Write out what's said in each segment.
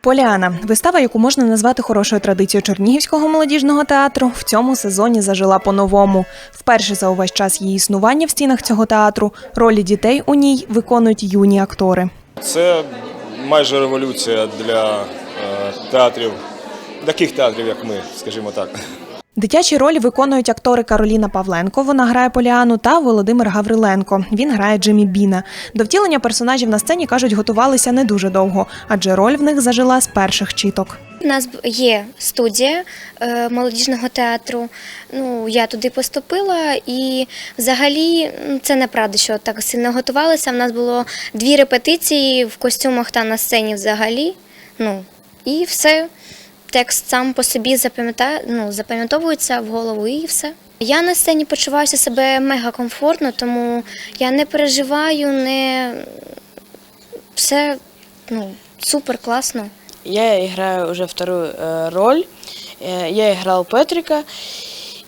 Поліана вистава, яку можна назвати хорошою традицією Чернігівського молодіжного театру, в цьому сезоні зажила по-новому. Вперше за увесь час її існування в стінах цього театру ролі дітей у ній виконують юні актори. Це майже революція для е, театрів, таких театрів, як ми, скажімо так. Дитячі ролі виконують актори Кароліна Павленко, вона грає Поліану, та Володимир Гавриленко. Він грає Джиммі Біна. До втілення персонажів на сцені кажуть, готувалися не дуже довго, адже роль в них зажила з перших чіток. У нас є студія е, молодіжного театру. Ну, я туди поступила, і взагалі це неправда, що так сильно готувалися. У нас було дві репетиції в костюмах та на сцені взагалі. Ну, і все. Текст сам по собі ну, запам'ятовується в голову і все. Я на сцені почуваюся себе мега комфортно, тому я не переживаю, не все ну, супер класно. Я играю уже вторую э, роль. Э, Я играл Петрика.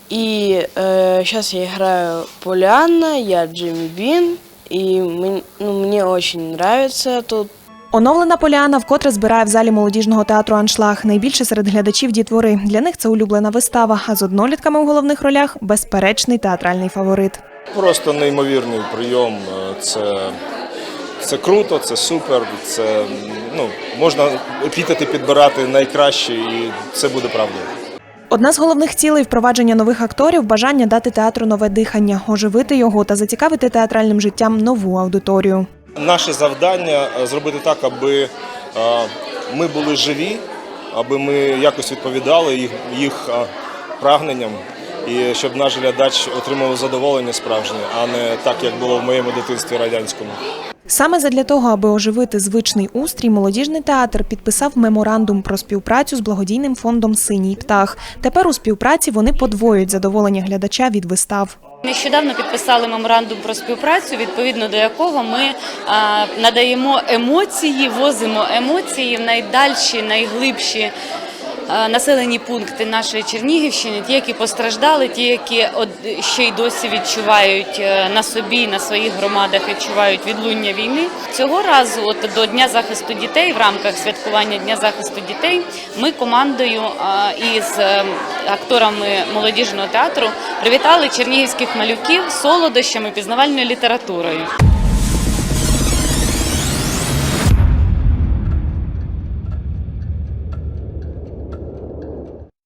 И сейчас я играю Полианна, я Джимми Бин. И мне, ну, мне очень нравится тут. Оновлена Поліана вкотре збирає в залі молодіжного театру Аншлаг. Найбільше серед глядачів дітвори. Для них це улюблена вистава. А з однолітками у головних ролях безперечний театральний фаворит. Просто неймовірний прийом. е, Це, це круто, це супер. Це ну, можна епітети підбирати найкраще, і це буде правдою. Одна з головних цілей впровадження нових акторів бажання дати театру нове дихання, оживити його та зацікавити театральним життям нову аудиторію. Наше завдання е, зробити так, аби е, ми були живі, аби ми якось відповідали їх, їх е, прагненням, і щоб наш глядач отримав задоволення справжнє, а не так, як було в моєму дитинстві радянському. Саме задля того, аби оживити звичний устрій, молодіжний театр підписав меморандум про співпрацю з благодійним фондом Синій птах. Тепер у співпраці вони подвоюють задоволення глядача від вистав. Нещодавно підписали меморандум про співпрацю, відповідно до якого ми надаємо емоції, возимо емоції в найдальші, найглибші населені пункти нашої Чернігівщини, ті, які постраждали, ті, які от ще й досі відчувають е, на собі, на своїх громадах відчувають відлуння війни. Цього разу, от до Дня захисту дітей, в рамках святкування Дня захисту дітей, ми командою із е, акторами молодіжного театру привітали чернігівських малюків солодощами пізнавальною літературою.